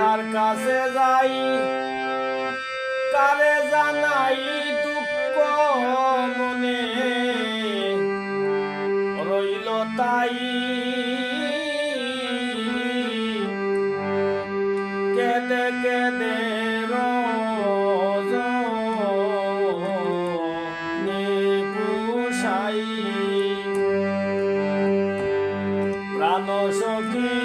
কার কাছে যাই? কারে জানাই দুঃখ মনে? রইল তাই। কেদে কেদে রোজ নিপুষাই প্রাণ সখী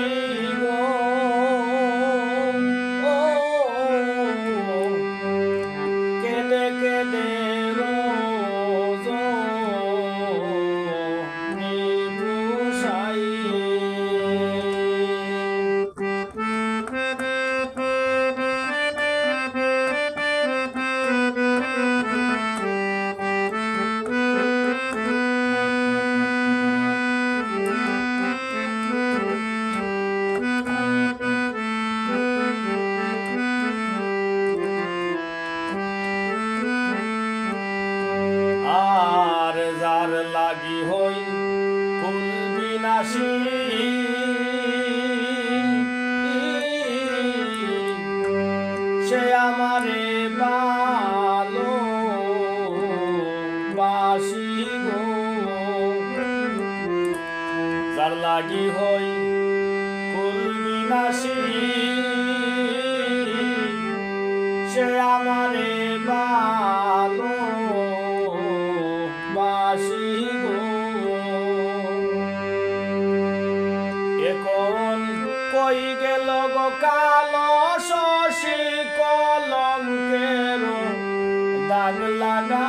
বিনাশী সে আমারে ভালো বাসি গো। যার লাগি সে আমারে দাগ লাগা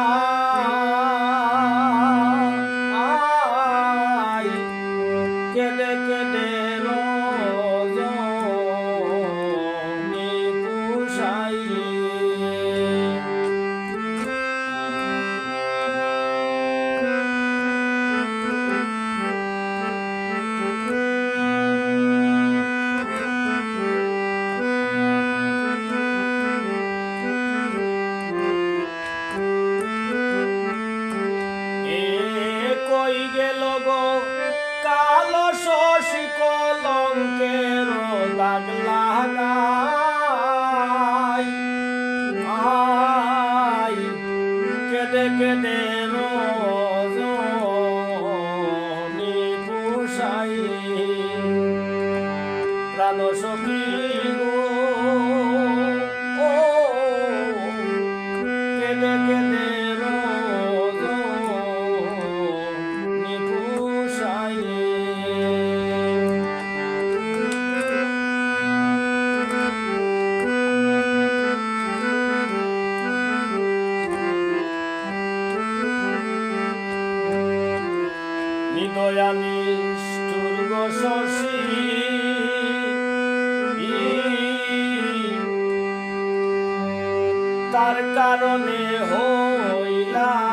তার কারণে হইলাম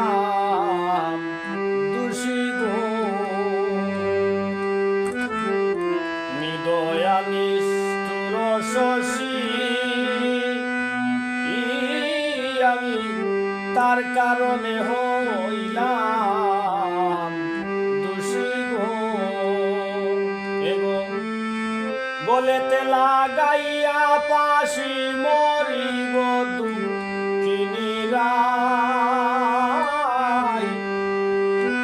দোষী গো নিদয়া নিষ্ঠুর শশী আমি তার কারণে হইলাম এগো বলেতে লাগাইয়া পাশি মরিব দুঃখিনীরাই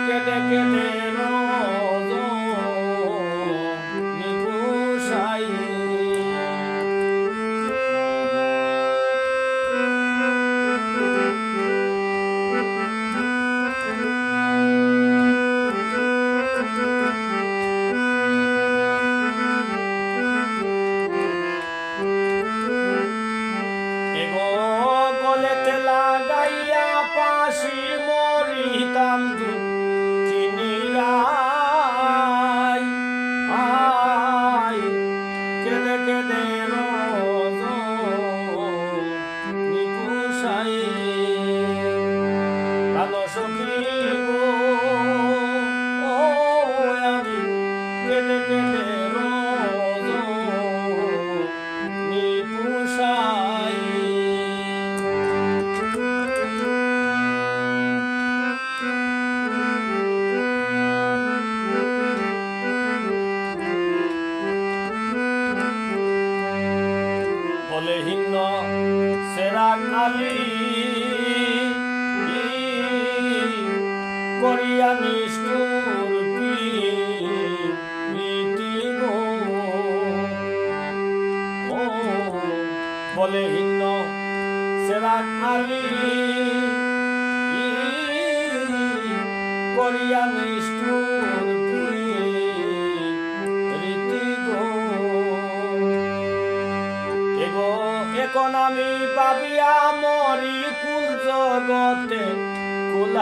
কেটে কেটে ভিন্ন সেরাক আলী করিয়া নিষ্ঠুর রীতি গো? এখন আমি পাবিয়া মরি কুল জগতে কুল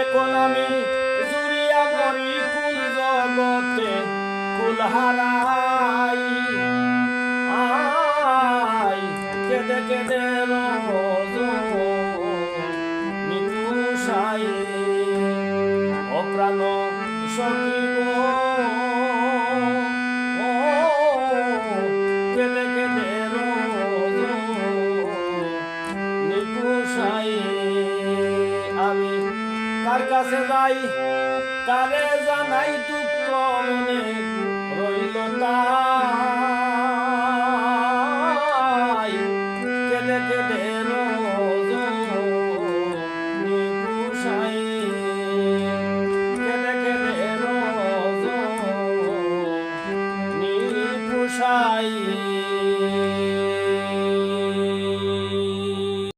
এখন আমি জুড়িয়া মরি কুল জগতে কুল হারাই আই, কেদে কেদে রোজ নিপুষাই অপ্রাণ সখী কার কাছে যাই কারে জানাই দুঃখ রইল তাই